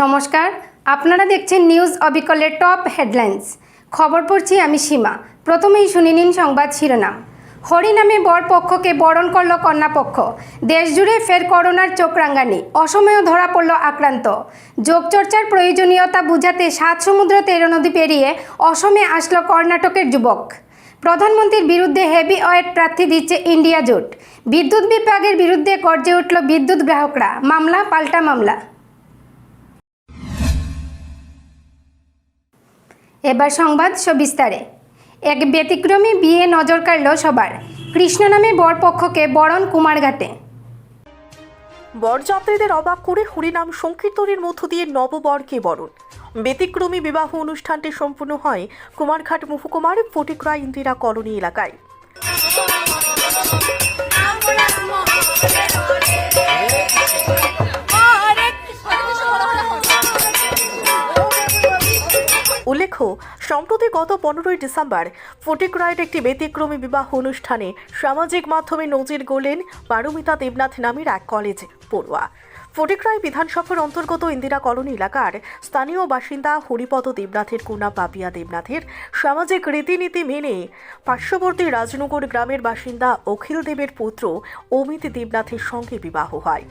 নমস্কার, আপনারা দেখছেন নিউজ অবিকলের টপ হেডলাইন্স। খবর পড়ছি আমি সীমা। প্রথমেই শুনে নিন সংবাদ শিরোনাম। হরিনামে বর পক্ষকে বরণ করল কন্যাপক্ষ দেশজুড়ে ফের করোনার চোখরাঙ্গানি অসময়েও ধরা পড়ল আক্রান্ত। যোগচর্চার প্রয়োজনীয়তা বুঝাতে সাত সমুদ্র তেরো নদী পেরিয়ে অসমে আসলো কর্ণাটকের যুবক। প্রধানমন্ত্রীর বিরুদ্ধে হেভি ওয়েট প্রার্থী দিচ্ছে ইন্ডিয়া জোট। বিদ্যুৎ বিভাগের বিরুদ্ধে গর্জে উঠল বিদ্যুৎ গ্রাহকরা। মামলা, পাল্টা মামলা। এবার সংবাদ সবিস্তারে। এক ব্যতিক্রমী বিয়ে নজর কাড়ল সবার। কৃষ্ণ নামে বরপক্ষকে বরণ কুমারঘাটে বরযাত্রীদের অবাক করে হরিনাম সংকীর্তনের মধ্য দিয়ে নববরকে বরণ। ব্যতিক্রমী বিবাহ অনুষ্ঠানটি সম্পূর্ণ হয় কুমারঘাট মহকুমার ফটিকরা ইন্দিরা কলোনি এলাকায়। উল্লেখ্য, সম্প্রতি গত পনেরোই ডিসেম্বর ফটিকরায়ের একটি ব্যতিক্রমী বিবাহ অনুষ্ঠানে সামাজিক মাধ্যমে নজির গড়লেন পারমিতা দেবনাথ নামের এক কলেজ পড়ুয়া। ফটিকরায় বিধানসভার অন্তর্গত ইন্দিরা কলোনি এলাকার স্থানীয় বাসিন্দা হরিপদ দেবনাথের কুনা পাপিয়া দেবনাথের সামাজিক রীতিনীতি মেনে পার্শ্ববর্তী রাজনগর গ্রামের বাসিন্দা অখিল দেবের পুত্র অমিত দেবনাথের সঙ্গে বিবাহ হয়।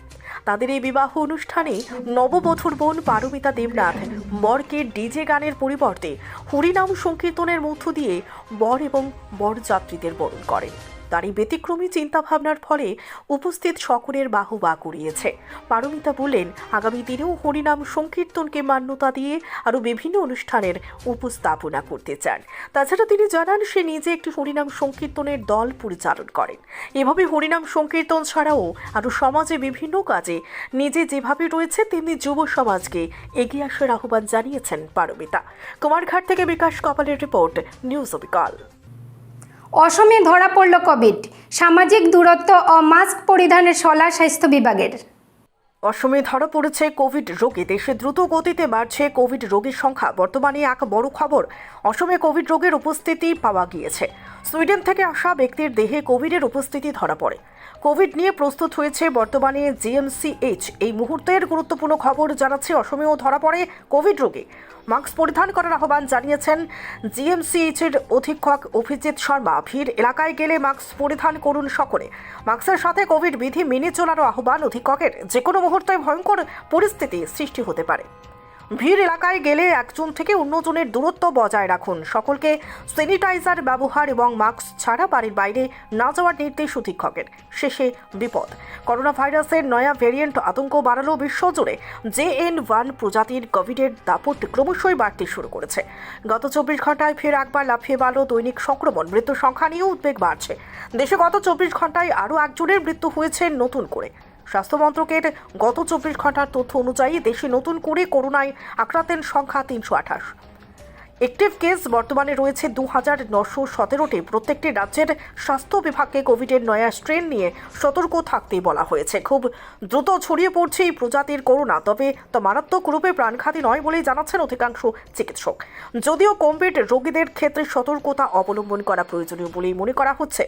তাদের এই বিবাহ অনুষ্ঠানে নববধূর বোন পারমিতা দেবনাথ, বরকে ডিজে গানের পরিবর্তে হরিনাম সংকীর্তনের মধ্য দিয়ে বর এবং বরযাত্রীদের বরণ করেন। তার এই ব্যতিক্রমী চিন্তাভাবনার ফলে উপস্থিত সকলের বাহু বাহুবা কুড়িয়েছে। পারমিতা বললেন, আগামী দিনেও হরিনাম সংকীর্তনকে মান্যতা দিয়ে আরও বিভিন্ন অনুষ্ঠানের উপস্থাপনা করতে চান। তাছাড়া তিনি জানান, সে নিজে একটি হরিনাম সংকীর্তনের দল পরিচালন করেন। এভাবে হরিনাম সংকীর্তন ছাড়াও আরও সমাজে বিভিন্ন কাজে নিজে যেভাবে রয়েছে, তেমনি যুব সমাজকে এগিয়ে আসার আহ্বান জানিয়েছেন পারমিতা। কুমারঘাট থেকে বিকাশ কপালের রিপোর্ট, নিউজ অবিকল অসমে ধরা পড়ল কোভিড। সামাজিক দূরত্ব ও মাস্ক পরিধানের সলা স্বাস্থ্য বিভাগের। অসমে ধরা পড়েছে কোভিড রোগী। দেশে দ্রুত গতিতে বাড়ছে কোভিড রোগীর সংখ্যা। বর্তমানে এক বড় খবর, অসমে কোভিড রোগের উপস্থিতি পাওয়া গিয়েছে। সুইডেন থেকে আসা ব্যক্তির দেহে কোভিডের উপস্থিতি ধরা পড়ে। কোভিড নিয়ে প্রস্তুত হয়েছে বর্তমানে জিএমসিএইচ। এই মুহূর্তের গুরুত্বপূর্ণ খবর জানাচ্ছে অসমেও ধরা পড়ে কোভিড রোগে। মাস্ক পরিধান করার আহ্বান জানিয়েছেন জিএমসিএইচ এর অধীক্ষক অভিজিৎ শর্মা। ভিড় এলাকায় গেলে মাস্ক পরিধান করুন সকলে। মাস্কের সাথে কোভিড বিধি মেনে চলারও আহ্বান অধীক্ষকের। যে কোনো মুহূর্তে ভয়ঙ্কর পরিস্থিতি সৃষ্টি হতে পারে। ভিড় এলাকায় গেলে একজন থেকে অন্যজনের দূরত্ব বজায় রাখুন। সকলকে স্যানিটাইজার ব্যবহার এবং মাস্ক ছাড়া বাড়ির বাইরে না যাওয়ার নির্দেশ অধীক্ষকের। শেষে বিপদ। করোনা ভাইরাসের নয়া ভেরিয়েন্ট আতঙ্ক বাড়ালো বিশ্বজুড়ে। জে এন ওয়ান প্রজাতির কোভিডের দাপট ক্রমশই বাড়তে শুরু করেছে। গত চব্বিশ ঘন্টায় ফের একবার লাফিয়ে বাড়ল দৈনিক সংক্রমণ। মৃত্যুর সংখ্যা নিয়েও উদ্বেগ বাড়ছে। দেশে গত চব্বিশ ঘন্টায় আরও একজনের মৃত্যু হয়েছে নতুন করে। স্বাস্থ্য মন্ত্রকের গত চব্বিশ ঘণ্টার তথ্য অনুযায়ী দেশে নতুন করে করোনায় আক্রান্তের সংখ্যা তিনশো আঠাশ। একটিভ কেস বর্তমানে রয়েছে দু হাজার নশো সতেরোটি। প্রত্যেকটি রাজ্যের স্বাস্থ্য বিভাগকে কোভিডের নয়া স্ট্রেন নিয়ে সতর্ক থাকতে বলা হয়েছে। খুব দ্রুত ছড়িয়ে পড়ছে এই প্রজাতির করোনা, তবে তা মারাত্মক রূপে প্রাণঘাতী নয় বলেই জানাচ্ছেন অধিকাংশ চিকিৎসক। যদিও কোভিড রোগীদের ক্ষেত্রে সতর্কতা অবলম্বন করা প্রয়োজনীয় বলেই মনে করা হচ্ছে।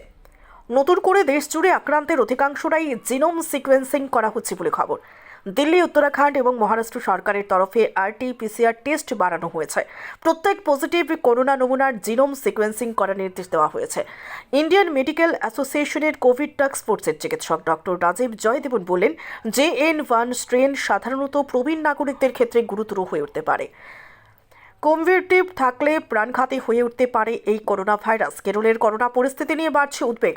নতুন করে দেশ জুড়ে আক্রান্তের অধিকাংশরাই জিনোম সিকোয়েন্সিং করা হচ্ছে বলে খবর। দিল্লি, উত্তরাখণ্ড এবং মহারাষ্ট্র সরকারের তরফে আরটি পিসিআর টেস্ট বাড়ানো হয়েছে। প্রত্যেক পজিটিভ করোনা নমুনার জিনোম সিকোয়েন্সিং করার নির্দেশ দেওয়া হয়েছে। ইন্ডিয়ান মেডিকেল অ্যাসোসিয়েশনের কোভিড টাস্ক ফোর্সের চিকিৎসক ডক্টর রাজীব জয়দেবন বললেন জে এন ওয়ান স্ট্রেন সাধারণত প্রবীণ নাগরিকদের ক্ষেত্রে গুরুতর হয়ে উঠতে পারে। কনভার্টিভ থাকলে প্রাণঘাতী হয়ে উঠতে পারে এই করোনা ভাইরাস। কেরলের করোনা পরিস্থিতি নিয়ে বাড়ছে উদ্বেগ।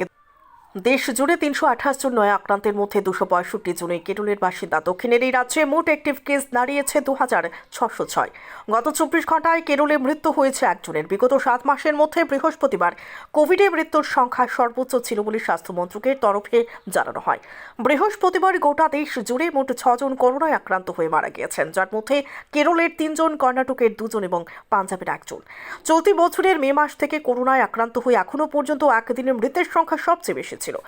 দেশ জুড়ে তিনশো আঠাশ জন নয় আক্রান্তের মধ্যে দুশো পঁয়ষট্টি জনই কেরলের বাসিন্দা। দক্ষিণের এই রাজ্যে মোট অ্যাক্টিভ কেস দাঁড়িয়েছে দু হাজার ছশো ছয়। গত চব্বিশ ঘন্টায় কেরলে মৃত্যু হয়েছে একজনের। বিগত সাত মাসের মধ্যে বৃহস্পতিবার কোভিডে মৃত্যুর সংখ্যা সর্বোচ্চ ছিল বলে স্বাস্থ্য মন্ত্রকের তরফে জানানো হয়। বৃহস্পতিবার গোটা দেশ জুড়ে মোট ছজন করোনায় আক্রান্ত হয়ে মারা গিয়েছেন, যার মধ্যে কেরলের তিনজন, কর্ণাটকের দুজন এবং পাঞ্জাবের একজন। চলতি বছরের মে মাস থেকে করোনায় আক্রান্ত হয়ে এখনও পর্যন্ত একদিনের মৃতের সংখ্যা সবচেয়ে বেশি ছিল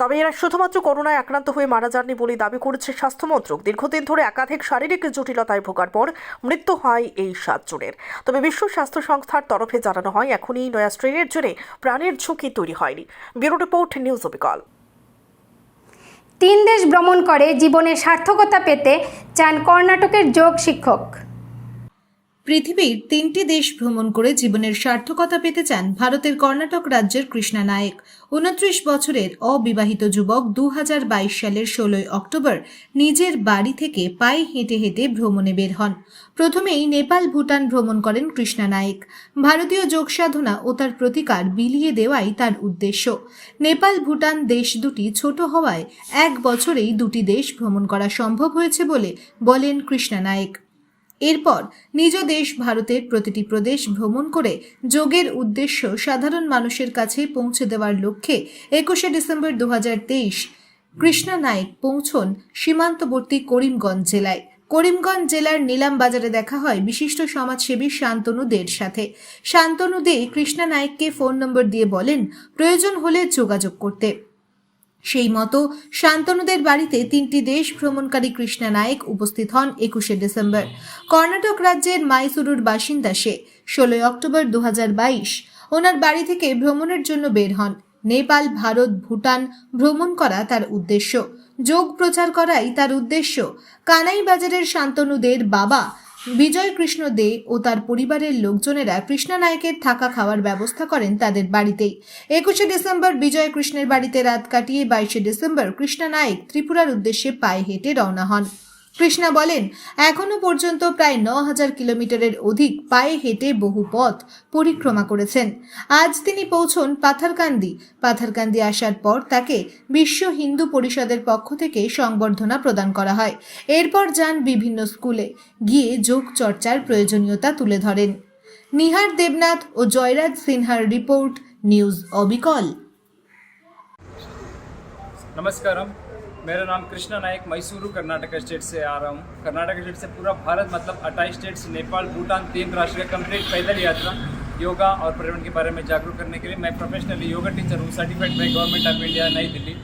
তবে এরা শুধুমাত্র করোনায় আক্রান্ত হয়ে মারা যাননি বলে দাবি করেছে স্বাস্থ্যমন্ত্রক। দীর্ঘদিন ধরে একাধিক শারীরিক জটিলতায় ভোগার পর মৃত্যু হয় এই সাতজনের তবে বিশ্ব স্বাস্থ্য সংস্থার তরফে জানানো হয়, এখনই নয়া স্ট্রেনের জন্য প্রাণের ঝুঁকি তৈরি হয়নি। ব্যুরো রিপোর্ট, নিউজ অবিকল। তিন দেশ ভ্রমণ করে জীবনের সার্থকতা পেতে চান কর্ণাটকের যোগ শিক্ষক। পৃথিবীর তিনটি দেশ ভ্রমণ করে জীবনের সার্থকতা পেতে চান ভারতের কর্ণাটক রাজ্যের কৃষ্ণা নায়েক। উনত্রিশ বছরের অবিবাহিত যুবক দু হাজার বাইশ সালের ষোলোই অক্টোবর নিজের বাড়ি থেকে পায়ে হেঁটে হেঁটে ভ্রমণে বের হন। প্রথমেই নেপাল ভুটান ভ্রমণ করেন কৃষ্ণা নায়েক। ভারতীয় যোগ সাধনা ও তার প্রতিকার বিলিয়ে দেওয়াই তার উদ্দেশ্য। নেপাল ভুটান দেশ দুটি ছোট হওয়ায় এক বছরেই দুটি দেশ ভ্রমণ করা সম্ভব হয়েছে বলে বলেন কৃষ্ণা নায়েক। এরপর নিজ দেশ ভারতের প্রতিটি প্রদেশ ভ্রমণ করে যোগের উদ্দেশ্য সাধারণ মানুষের কাছে পৌঁছে দেওয়ার লক্ষ্যে একুশে ডিসেম্বর দু কৃষ্ণা নায়েক পৌঁছন সীমান্তবর্তী করিমগঞ্জ জেলায়। করিমগঞ্জ জেলার নিলাম বাজারে দেখা হয় বিশিষ্ট সমাজসেবী শান্তনু দের সাথে। শান্তনু দে কৃষ্ণা নায়েককে ফোন নম্বর দিয়ে বলেন, প্রয়োজন হলে যোগাযোগ করতে। সেই মতো শান্তনুদের বাড়িতে তিনটি দেশ ভ্রমণকারী কৃষ্ণা নায়েক উপস্থিত হন একুশে ডিসেম্বর। কর্ণাটক রাজ্যের মাইসুরুর বাসিন্দা সে, ষোলোই অক্টোবর দু হাজার বাইশ। ওনার বাড়ি থেকে ভ্রমণের জন্য বের হন। নেপাল, ভারত, ভুটান ভ্রমণ করা তার উদ্দেশ্য। যোগ প্রচার করাই তার উদ্দেশ্য। কানাই বাজারের শান্তনুদের বাবা বিজয় কৃষ্ণ দে ও তার পরিবারের লোকজনেরা কৃষ্ণা নায়কের থাকা খাওয়ার ব্যবস্থা করেন তাদের বাড়িতেই। একুশে ডিসেম্বর বিজয় কৃষ্ণের বাড়িতে রাত কাটিয়ে বাইশে ডিসেম্বর কৃষ্ণা নায়ক ত্রিপুরার উদ্দেশ্যে পায়ে হেঁটে রওনা হন। কৃষ্ণা বলেন এখনও পর্যন্ত প্রায় ন হাজার কিলোমিটারের অধিক পায়ে হেঁটে বহু পথ পরিক্রমা করেছেন। আজ তিনি পৌঁছন পাথারকান্দি। পাথারকান্দি আসার পর তাকে বিশ্ব হিন্দু পরিষদের পক্ষ থেকে সংবর্ধনা প্রদান করা হয়। এরপর যান বিভিন্ন স্কুলে। গিয়ে যোগ চর্চার প্রয়োজনীয়তা তুলে ধরেন। নিহার দেবনাথ ও জয়রাজ সিনহার রিপোর্ট, নিউজ অবিকল। নমস্কারম। मेरा नाम कृष्णा नायक, मैसूरू कर्नाटक स्टेट से आ रहा हूँ। कर्नाटक स्टेट से पूरा भारत मतलब 28 स्टेट्स, नेपाल, भूटान, तीन राष्ट्र का कंप्लीट पैदल यात्रा, योगा और पर्यावरण के बारे में जागरूक करने के लिए मैं प्रोफेशनली योगा टीचर हूँ certified by government of India New Delhi.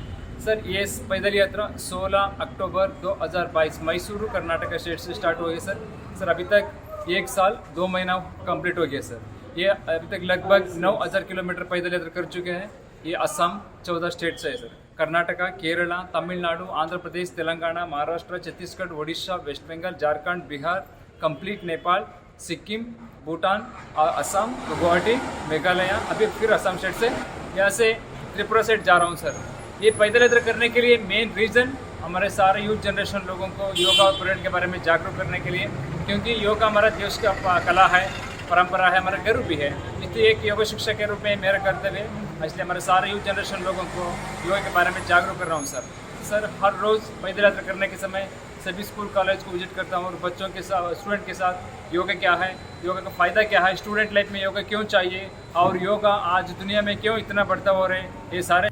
Sir ये पैदल यात्रा 16 अक्टूबर 2022 मैसूरू कर्नाटक स्टेट से स्टार्ट हो है सर सर अभी तक एक साल, दो महीना कंप्लीट हो गया सर ये अभी तक लगभग नौ हज़ार किलोमीटर पैदल यात्रा कर चुके हैं। ये असम, चौदह स्टेट से है sir. Karnataka, Kerala, Tamil Nadu, Andhra Pradesh, Telangana, Maharashtra, Chhattisgarh Orissa west Bengal, Jharkhand, Bihar, complete Nepal, Sikkim, Bhutan और असम, गुवाहाटी, मेघालय, अभी फिर असम स्टेट से। यहाँ से त्रिपुरा सेट जा रहा हूँ सर। ये पैदल यात्रा करने के लिए मेन रीज़न हमारे सारे यूथ जनरेशन लोगों को योगा और पर्यटन के बारे में जागरूक करने के लिए, क्योंकि योगा हमारा देश का कला है, परंपरा है, हमारा गर्व भी है। इसलिए एक योग शिक्षक के रूप में मेरा कर्तव्य है इसलिए हमारे सारे यूथ जनरेशन लोगों को योगा के बारे में जागरूक कर रहा हूँ सर सर हर रोज़ पैदल यात्रा करने के समय सभी स्कूल कॉलेज को विजिट करता हूँ और बच्चों के साथ स्टूडेंट के साथ योगा क्या है योगा का फ़ायदा क्या है स्टूडेंट लाइफ में योगा क्यों चाहिए और योगा आज दुनिया में क्यों इतना बढ़ता हो रहा है ये सारे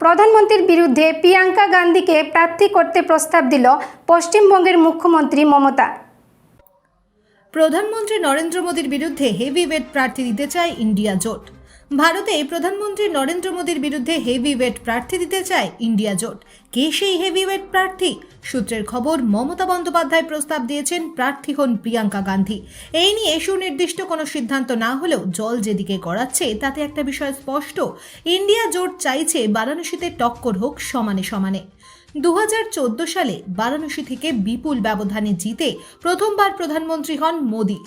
প্রধানমন্ত্রীর বিরুদ্ধে প্রিয়াঙ্কা গান্ধীকে প্রার্থী করতে প্রস্তাব দিল পশ্চিমবঙ্গের মুখ্যমন্ত্রী মমতা প্রধানমন্ত্রী নরেন্দ্র মোদীর বিরুদ্ধে হেভি ওয়েট প্রার্থী দিতে চায় ইন্ডিয়া জোট ভারতে প্রধানমন্ত্রী নরেন্দ্র মোদীর বিরুদ্ধে হেভি ওয়েট প্রার্থী দিতে চায় ইন্ডিয়া জোট। কে সেই হেভি ওয়েট প্রার্থী? সূত্রের খবর, মমতা বন্দ্যোপাধ্যায় প্রস্তাব দিয়েছেন প্রার্থী হন প্রিয়াঙ্কা গান্ধী। এই নিয়ে সুনির্দিষ্ট কোনো সিদ্ধান্ত না হলেও জল যেদিকে গড়াচ্ছে, তাতে একটা বিষয় স্পষ্ট। ইন্ডিয়া জোট চাইছে বারাণসীতে টক্কর হোক সমানে সমানে। দু হাজার চোদ্দ সালে বারাণসী থেকে বিপুল ব্যবধানে জিতে প্রথমবার প্রধানমন্ত্রী হন মোদী।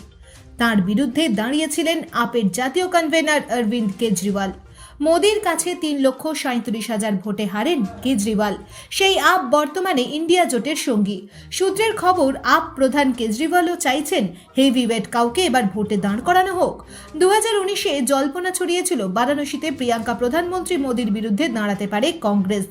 তার বিরুদ্ধে দাঁড়িয়েছিলেন আপের জাতীয় কনভেনার অরবিন্দ কেজরিওয়াল। মোদির কাছে তিন লক্ষ সাঁত্রিশ হাজার ভোটে হারেন কেজরিওয়াল। সেই আপ বর্তমানে ইন্ডিয়া জোটের সঙ্গী। সূত্রের খবর, আপ প্রধান কেজরিওয়ালও চাইছেন হেভিওয়েট কাউকে এবার ভোটে দাঁড় করানো হোক। দু হাজার উনিশে জল্পনা ছড়িয়েছিল বারাণসীতে প্রিয়াঙ্কা প্রধানমন্ত্রী মোদীর বিরুদ্ধে দাঁড়াতে পারে কংগ্রেস।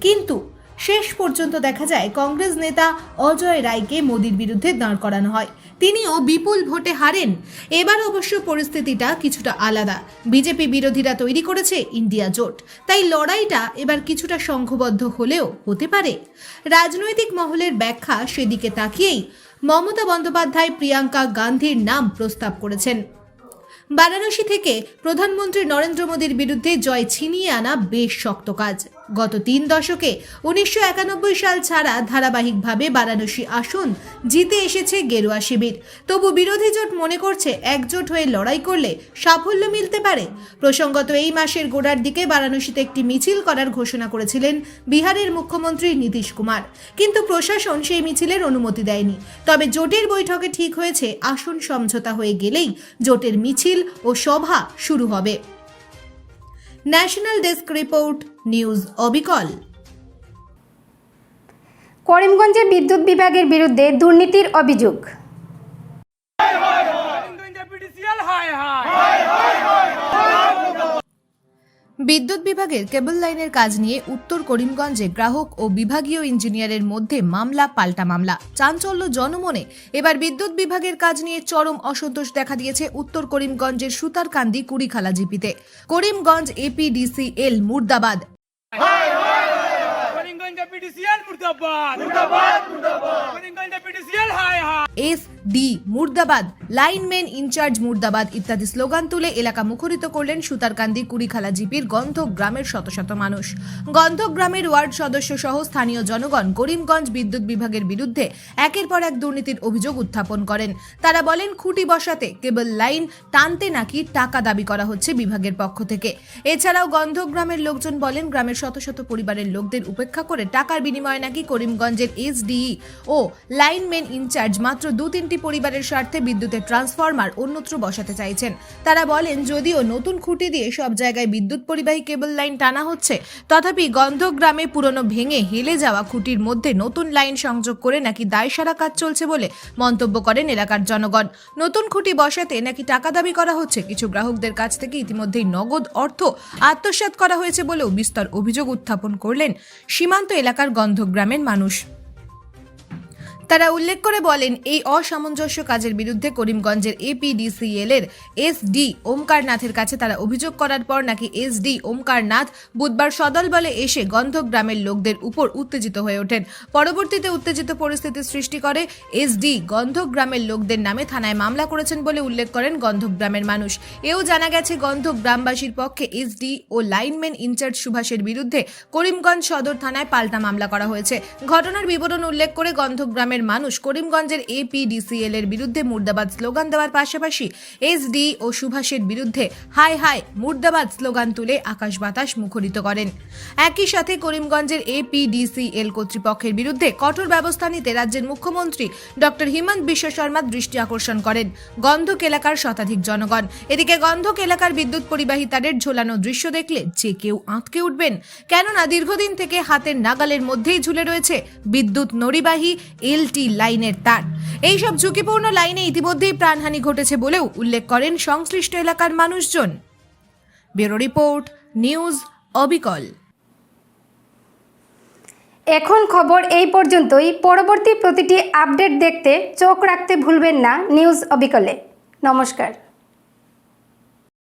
কিন্তু শেষ পর্যন্ত দেখা যায়, কংগ্রেস নেতা অজয় রায়কে মোদির বিরুদ্ধে দাঁড় করানো হয়। তিনিও বিপুল ভোটে হারেন। এবার অবশ্য পরিস্থিতিটা কিছুটা আলাদা। বিজেপি বিরোধীরা তৈরি করেছে ইন্ডিয়া জোট। তাই লড়াইটা এবার কিছুটা সংঘবদ্ধ হলেও হতে পারে। রাজনৈতিক মহলের ব্যাখ্যা সেদিকে তাকিয়েই মমতা বন্দ্যোপাধ্যায় প্রিয়াঙ্কা গান্ধীর নাম প্রস্তাব করেছেন। বারাণসী থেকে প্রধানমন্ত্রী নরেন্দ্র মোদীর বিরুদ্ধে জয় ছিনিয়ে আনা বেশ শক্ত কাজ। গত তিন দশকে উনিশশো একানব্বই সাল ছাড়া ধারাবাহিকভাবে বারাণসী আসন জিতে এসেছে গেরুয়া শিবির। তবু বিরোধী জোট মনে করছে একজোট হয়ে লড়াই করলে সাফল্য মিলতে পারে। প্রসঙ্গত এই মাসের গোড়ার দিকে বারাণসীতে একটি মিছিল করার ঘোষণা করেছিলেন বিহারের মুখ্যমন্ত্রী নীতিশ কুমার। কিন্তু প্রশাসন সেই মিছিলের অনুমতি দেয়নি। তবে জোটের বৈঠকে ঠিক হয়েছে, আসন সমঝোতা হয়ে গেলেই জোটের মিছিল ও সভা শুরু হবে। ন্যাশনাল ডেস্ক রিপোর্ট নিউজ অবিকল। করিমগঞ্জে বিদ্যুৎ বিভাগের বিরুদ্ধে দুর্নীতির অভিযোগ PDCL হায় হায় বিদ্যুৎ বিভাগের কেবল লাইনের কাজ নিয়ে উত্তর করিমগঞ্জে গ্রাহক ও বিভাগীয় ইঞ্জিনিয়ারের মধ্যে মামলা, পাল্টা মামলা। চাঞ্চল্য জনমনে এবার বিদ্যুৎ বিভাগের কাজ নিয়ে চরম অসন্তোষ দেখা দিয়েছে উত্তর করিমগঞ্জের সুতারকান্দি কুড়িখালা জিপিতে। করিমগঞ্জ এপিডিসিএল মুর্দাবাদ। PDCL মুর্দাবাদ। মুর্দাবাদ মুর্দাবাদ। এস ডি, মুর্দাবাদ। লাইনম্যান ইনচার্জ মুর্দাবাদ ইত্যাদি স্লোগান তুলে এলাকা মুখরিত করলেন সুতারকান্দি, কুড়িখালা জিপির গন্ধক গ্রামের শত শত মানুষ। গন্ধক গ্রামের ওয়ার্ড সদস্য সহ স্থানীয় জনগণ করিমগঞ্জ বিদ্যুৎ বিভাগের বিরুদ্ধে একের পর এক দুর্নীতির অভিযোগ উত্থাপন করেন। তারা বলেন, খুঁটি বসাতে কেবল লাইন টানতে নাকি টাকা দাবি করা হচ্ছে বিভাগের পক্ষ থেকে। এছাড়াও গন্ধক গ্রামের লোকজন বলেন, গ্রামের শত শত পরিবারের লোকদের উপেক্ষা করে টাকার বিনিময়ে নাকি করিমগঞ্জের এসডিই ও লাইনম্যান ইনচার্জ মাত্র দু তিনটি পরিবারের স্বার্থে বিদ্যুতের ট্রান্সফরমার অন্যত্র বসাতে চাইছেন। তারা বলেন, যদিও নতুন খুঁটি দিয়ে সব জায়গায় বিদ্যুৎ পরিবাহী কেবল লাইন টানা হচ্ছে, তথাপি গন্ধক গ্রামে পুরনো ভেঙে হেলে যাওয়া খুঁটির মধ্যে নতুন লাইন সংযোগ করে নাকি দায়সারা কাজ চলছে বলে মন্তব্য করেন এলাকার জনগণ। নতুন খুঁটি বসাতে নাকি টাকা দাবি করা হচ্ছে, কিছু গ্রাহকদের কাছ থেকে ইতিমধ্যেই নগদ অর্থ আত্মসাৎ করা হয়েছে বলেও বিস্তর অভিযোগ উত্থাপন করলেন সীমান্ত এলাকার গন্ধক গ্রামের মানুষ। তারা উল্লেখ করে বলেন, এই অসামঞ্জস্য কাজের বিরুদ্ধে করিমগঞ্জের এপিডিসিএল এর এসডি ওমকারনাথের কাছে তারা অভিযোগ করার পর নাকি এস এসডি ওমকারনাথ বুধবার সদল বলে এসে গন্ধক গ্রামের লোকদের উপর উত্তেজিত হয়ে ওঠেন। পরবর্তীতে উত্তেজিত পরিস্থিতি সৃষ্টি করে এসডি গন্ধক গ্রামের লোকদের নামে থানায় মামলা করেছেন বলে উল্লেখ করেন গন্ধক গ্রামের মানুষ। এও জানা গেছে গন্ধক গ্রামবাসীর পক্ষে এসডি ও লাইনম্যান ইনচার্জ সুভাষের বিরুদ্ধে করিমগঞ্জ সদর থানায় পাল্টা মামলা করা হয়েছে। ঘটনার বিবরণ উল্লেখ করে গন্ধক গ্রামের মানুষ করিমগঞ্জের এপিডিসিএল এর বিরুদ্ধে মুর্দাবাদ স্লোগান দেওয়ার পাশাপাশি এসডি ও সুভাষের বিরুদ্ধে হাই হাই মুর্দাবাদ স্লোগান তুলে আকাশ বাতাস মুখরিত করেন। একই সাথে করিমগঞ্জের এপিডিসিএল কর্তৃপক্ষের বিরুদ্ধে কঠোর ব্যবস্থা নিতে রাজ্যের মুখ্যমন্ত্রী ডক্টর হিমন্ত বিশ্ব শর্মা দৃষ্টি আকর্ষণ করেন। গন্ধক এলাকার শতাধিক জনগণ। এদিকে গন্ধক এলাকার বিদ্যুৎ পরিবাহী তারের ঝোলানো দৃশ্য দেখলে যে কেউ আঁতকে উঠবেন। কেননা দীর্ঘদিন থেকে হাতের নাগালের মধ্যেই ঝুলে রয়েছে বিদ্যুৎ নড়িবাহী এলটি লাইনের তার। এইসব ঝুঁকিপূর্ণ লাইনে ইতিমধ্যেই প্রাণহানি ঘটেছে বলেও উল্লেখ করেন সংশ্লিষ্ট এলাকার মানুষজন। ব্যুরো রিপোর্ট, নিউজ, অবিকল। এখন খবর এই পর্যন্তই। পরবর্তী প্রতিটি আপডেট দেখতে চোখ রাখতে ভুলবেন না নিউজ অবিকলে। নমস্কার।